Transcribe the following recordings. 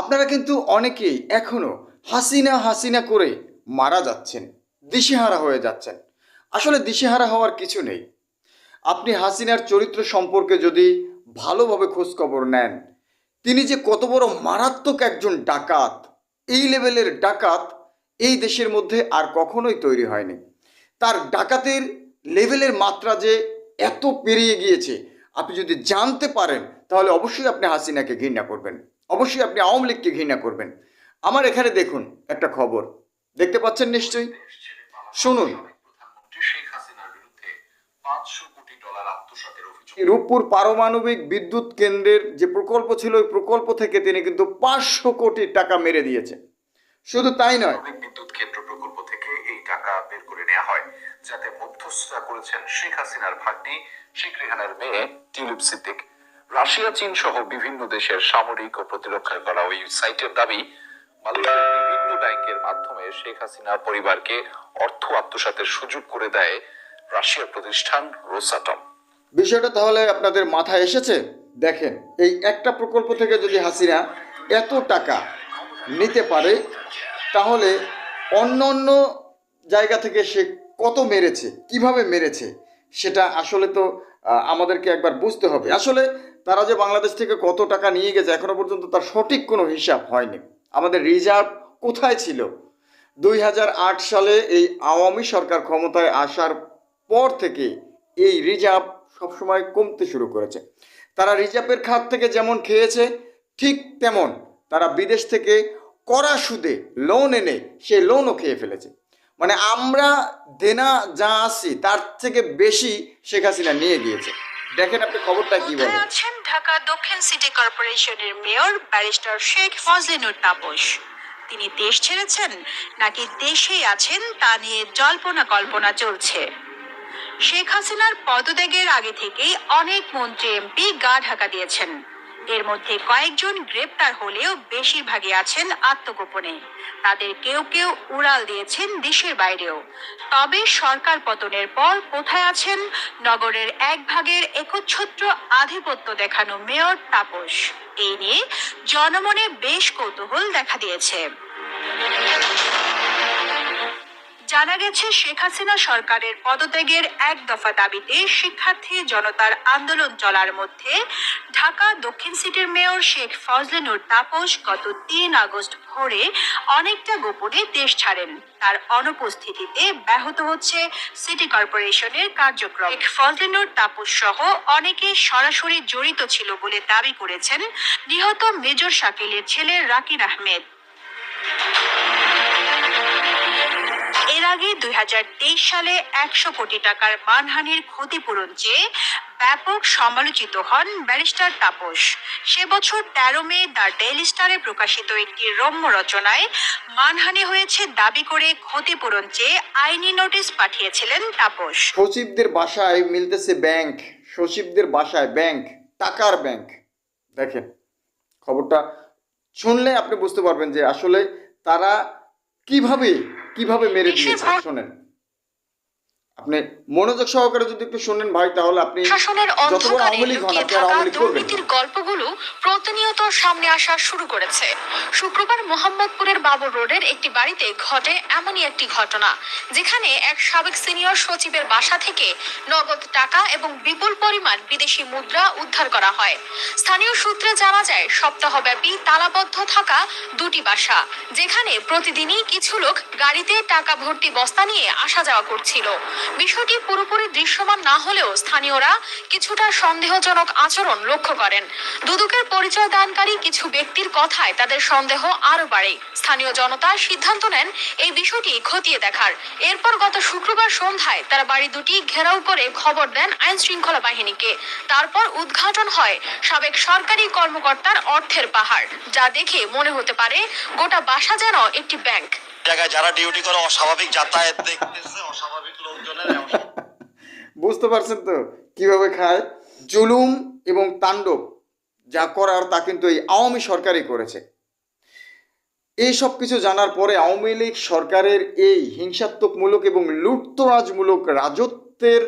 আপনারা কিন্তু অনেকেই এখনও হাসিনা হাসিনা করে মারা যাচ্ছেন, দিশেহারা হয়ে যাচ্ছেন। আসলে দিশেহারা হওয়ার কিছু নেই। আপনি হাসিনার চরিত্র সম্পর্কে যদি ভালোভাবে খোঁজখবর নেন, তিনি যে কত বড় মারাত্মক একজন ডাকাত, এই লেভেলের ডাকাত এই দেশের মধ্যে আর কখনোই তৈরি হয়নি। তার ডাকাতের লেভেলের মাত্রা যে এত পেরিয়ে গিয়েছে, আপনি যদি জানতে পারেন, তাহলে অবশ্যই আপনি হাসিনাকে ঘৃণা করবেন। অবশ্যই আপনি আওয়ামী লীগকে ঘৃণা করবেন। আমার এখানে দেখুন একটা খবর। দেখতে পাচ্ছেন নিশ্চয়ই? শুনুন। রূপপুর পারমাণবিক বিদ্যুৎ কেন্দ্রের যে প্রকল্প ছিল, ওই প্রকল্প থেকে তিনি কিন্তু পাঁচশো কোটি টাকা মেরে দিয়েছে শুধু তাই নয়। বিদ্যুৎ কেন্দ্র প্রকল্প থেকে এই টাকা বের করে নেওয়া হয়, যাতে মধ্যস্থতা করেছেন শেখ হাসিনার ভাগ্নি, শেখ রেহানার মেয়ে টিউলিপ সিদ্দিক। রাশিয়া, চীন সহ বিভিন্ন দেশের সামরিক ও প্রতিরক্ষা করা ওই সাইটের দাবি মালয়েশিয়ার বিভিন্ন ব্যাংকের মাধ্যমে শেখ হাসিনা পরিবারকে অর্থ আত্মসাতের সুযোগ করে দেয় রাশিয়ার প্রতিষ্ঠান রোসাটম। বিষয়টা তাহলে আপনাদের মাথায় এসেছে? দেখেন, এই একটা প্রকল্প থেকে যদি হাসিনা এত টাকা নিতে পারে, তাহলে অন্য অন্য জায়গা থেকে সে কত মেরেছে, কীভাবে মেরেছে, সেটা আসলে তো আমাদেরকে একবার বুঝতে হবে। আসলে তারা যে বাংলাদেশ থেকে কত টাকা নিয়ে গেছে, এখনও পর্যন্ত তার সঠিক কোনো হিসাব হয়নি। আমাদের রিজার্ভ কোথায় ছিল? দুই হাজার আট সালে এই আওয়ামী সরকার ক্ষমতায় আসার পর থেকে এই রিজার্ভ সবসময় কমতে শুরু করেছে। তারা রিজার্ভের খাত থেকে যেমন খেয়েছে, ঠিক তেমন তারা বিদেশ থেকে কড়া সুদে লোন এনে সে লোনও খেয়ে ফেলেছে। মানে আমরা দেনা যা আছি, তার থেকে বেশি শেখ হাসিনা নিয়ে গিয়েছে। দেখেন আপনি খবরটা কি বলেন? আছেন ঢাকা দক্ষিণ সিটি কর্পোরেশনের মেয়র ব্যারিস্টার শেখ ফজলিনুর তাপস। তিনি দেশ ছেড়েছেন, নাকি দেশেই আছেন তা নিয়ে জল্পনা কল্পনা চলছে। শেখ হাসিনার পদত্যাগের আগে থেকেই অনেক মন্ত্রী এমপি গা ঢাকা দিয়েছেন। এর মধ্যে কয়েকজন গ্রেপ্তার হলেও বেশিরভাগই আছেন আত্মগোপনে। তাদের কেউ কেউ উড়াল দিয়েছেন দেশের বাইরেও। তবে সরকার পতনের পর কোথায় আছেন? নগরের এক ভাগের একচ্ছত্র আধিপত্য দেখানো মেয়র তাপস। এই নিয়ে জনমনে বেশ কৌতূহল দেখা দিয়েছে। জানা গেছে, শেখ হাসিনা সরকারের পদত্যাগের এক দফা দাবিতে শিক্ষার্থী জনতার আন্দোলন চলার মধ্যে ঢাকা দক্ষিণ সিটির মেয়র শেখ ফজলেনুর তাপস গত তিন আগস্ট ভোরে অনেকটা গোপনে দেশ ছাড়েন। তার অনুপস্থিতিতে ব্যাহত হচ্ছে সিটি কর্পোরেশনের কার্যক্রম। শেখ ফজলেনুর তাপস সহ অনেকে সরাসরি জড়িত ছিল বলে দাবি করেছেন নিহত মেজর শাকিলের ছেলে রাকিন আহমেদ। এর আগে দুই হাজার তেইশ সালে একশো কোটি টাকার মানহানির ক্ষতিপূরণ চেয়ে ব্যাপক সমালোচিত হন ব্যারিস্টার তাপস। সে বছর তেরো মে দ্য ডেইলি স্টারে প্রকাশিত একটি রম্য রচনায় মানহানি হয়েছে দাবি করে ক্ষতিপূরণ চেয়ে আইনি নোটিশ পাঠিয়েছিলেন তাপস। সচিবদের বাসায় মিলতেছে ব্যাংক, সচিবদের বাসায় ব্যাংক, টাকার ব্যাংক। দেখেন, খবরটা শুনলে আপনি বুঝতে পারবেন যে আসলে তারা কীভাবে কীভাবে মেরে দিয়েছে? শোনেন। আপনি মনোযোগ সহকারে যদি একটু শোনেন ভাই তাহলে আপনি শাসনের অন্ধকারে লুকিয়ে থাকা দুর্নীতির গল্পগুলো প্রতিনিয়ত সামনে আসা শুরু করেছে। শুক্রবার মোহাম্মদপুরের বাবর রোডের একটি বাড়িতে ঘটে এমনই একটি ঘটনা যেখানে এক সাবেক সিনিয়র সচিবের বাসা থেকে নগদ টাকা এবং বিপুল পরিমাণ বিদেশি মুদ্রা উদ্ধার করা হয়। স্থানীয় সূত্রে জানা যায় সপ্তাহব্যাপী তালাবদ্ধ থাকা দুটি বাসা যেখানে প্রতিদিনই কিছু লোক গাড়িতে টাকা ভর্তি বস্তা নিয়ে আসা যাওয়া করছিল। বিষয়টি পুরোপুরি দৃশ্যমান না হলেও স্থানীয়রা কিছুটা সন্দেহজনক আচরণ লক্ষ্য করেন। দুদকের পরিচয় দানকারী কিছু ব্যক্তির কথায় তাদের সন্দেহ আরও বাড়ে। স্থানীয় জনতা সিদ্ধান্ত নেন এই বিষয়টি খতিয়ে দেখার। এরপর গত শুক্রবার সন্ধ্যায় তারা বাড়ি দুটি ঘেরাও করে খবর দেন আইন শৃঙ্খলা বাহিনীকে। তারপর উদ্ঘাটন হয় সাবেক সরকারি কর্মকর্তার অর্থের পাহাড়, যা দেখে মনে হতে পারে গোটা বাসা যেন একটি ব্যাংক। জায়গায় যারা ডিউটি করে অস্বাভাবিক যাতায়াত দেখতেছে, অস্বাভাবিক লোকজনের বুঝতে পারছেন তো? কীভাবে খায়? জুলুম এবং তাণ্ডব যা করার তা কিন্তু এই আওয়ামী সরকারই করেছে। এই সব কিছু জানার পরে আওয়ামী লীগ সরকারের এই হিংসাত্মকমূলক এবং লুটতরাজমূলক রাজত্বের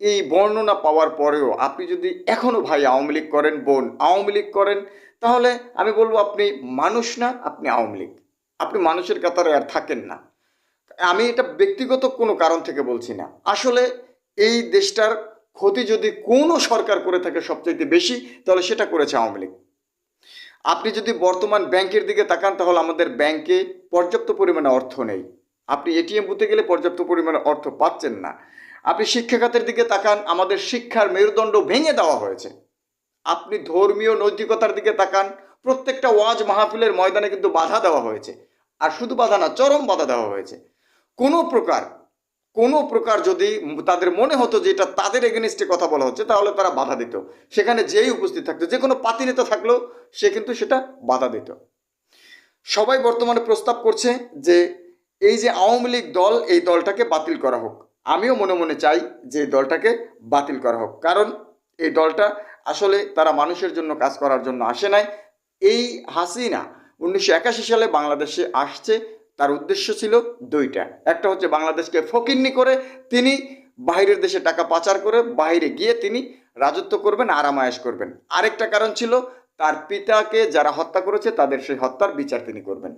এই বর্ণনা পাওয়ার পরেও আপনি যদি এখনও ভাই আওয়ামী লীগ করেন, বোন আওয়ামী লীগ করেন, তাহলে আমি বলব আপনি মানুষ না, আপনি আওয়ামী লীগ। আপনি মানুষের কাতারে আর থাকেন না। আমি এটা ব্যক্তিগত কোনো কারণ থেকে বলছি না। আসলে এই দেশটার ক্ষতি যদি কোনো সরকার করে থাকে সবচাইতে বেশি, তাহলে সেটা করেছে আওয়ামী লীগ। আপনি যদি বর্তমান ব্যাংকের দিকে তাকান, তাহলে আমাদের ব্যাংকে পর্যাপ্ত পরিমাণে অর্থ নেই। আপনি এটিএম বুথে গেলে পর্যাপ্ত পরিমাণে অর্থ পাচ্ছেন না। আপনি শিক্ষা খাতের দিকে তাকান, আমাদের শিক্ষার মেরুদণ্ড ভেঙে দেওয়া হয়েছে। আপনি ধর্মীয় নৈতিকতার দিকে তাকান প্রত্যেকটা ওয়াজ মাহফিলের ময়দানে কিন্তু বাধা দেওয়া হয়েছে। আর শুধু বাধা না, চরম বাধা দেওয়া হয়েছে। কোনো প্রকার কোনো প্রকার যদি তাদের মনে হতো যে এটা তাদের এগেনিস্টে কথা বলা হচ্ছে, তাহলে তারা বাধা দিত। সেখানে যেই উপস্থিত থাকতো, যে কোনো পাতি নেতা থাকলেও সে কিন্তু সেটা বাধা দিত। সবাই বর্তমানে প্রস্তাব করছে যে এই যে আওয়ামী লীগ দল, এই দলটাকে বাতিল করা হোক। আমিও মনে মনে চাই যে দলটাকে বাতিল করা হোক। কারণ এই দলটা আসলে তারা মানুষের জন্য কাজ করার জন্য আসে নাই। এই হাসিনা উনিশশো একাশি সালে বাংলাদেশে আসছে, তার উদ্দেশ্য ছিল দুইটা। একটা হচ্ছে বাংলাদেশকে ফকিন্নি করে তিনি বাহিরের দেশে টাকা পাচার করে বাহিরে গিয়ে তিনি রাজত্ব করবেন, আরামায়েশ করবেন। আরেকটা কারণ ছিল তার পিতাকে যারা হত্যা করেছে, তাদের সেই হত্যার বিচার তিনি করবেন।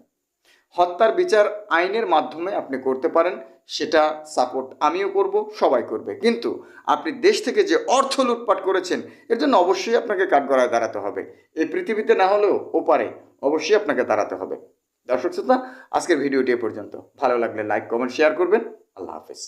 হত্যার বিচার আইনের মাধ্যমে আপনি করতে পারেন, সেটা সাপোর্ট আমিও করব, সবাই করবে। কিন্তু আপনি দেশ থেকে যে অর্থ লুটপাট করেছেন, এর জন্য অবশ্যই আপনাকে কাঠগড়ায় দাঁড়াতে হবে। এই পৃথিবীতে না হলেও ওপারে অবশ্যই আপনাকে দাঁড়াতে হবে। দর্শক শ্রোতা, আজকের ভিডিওটি এ পর্যন্ত। ভালো লাগলে লাইক কমেন্ট শেয়ার করবেন। আল্লাহ হাফেজ।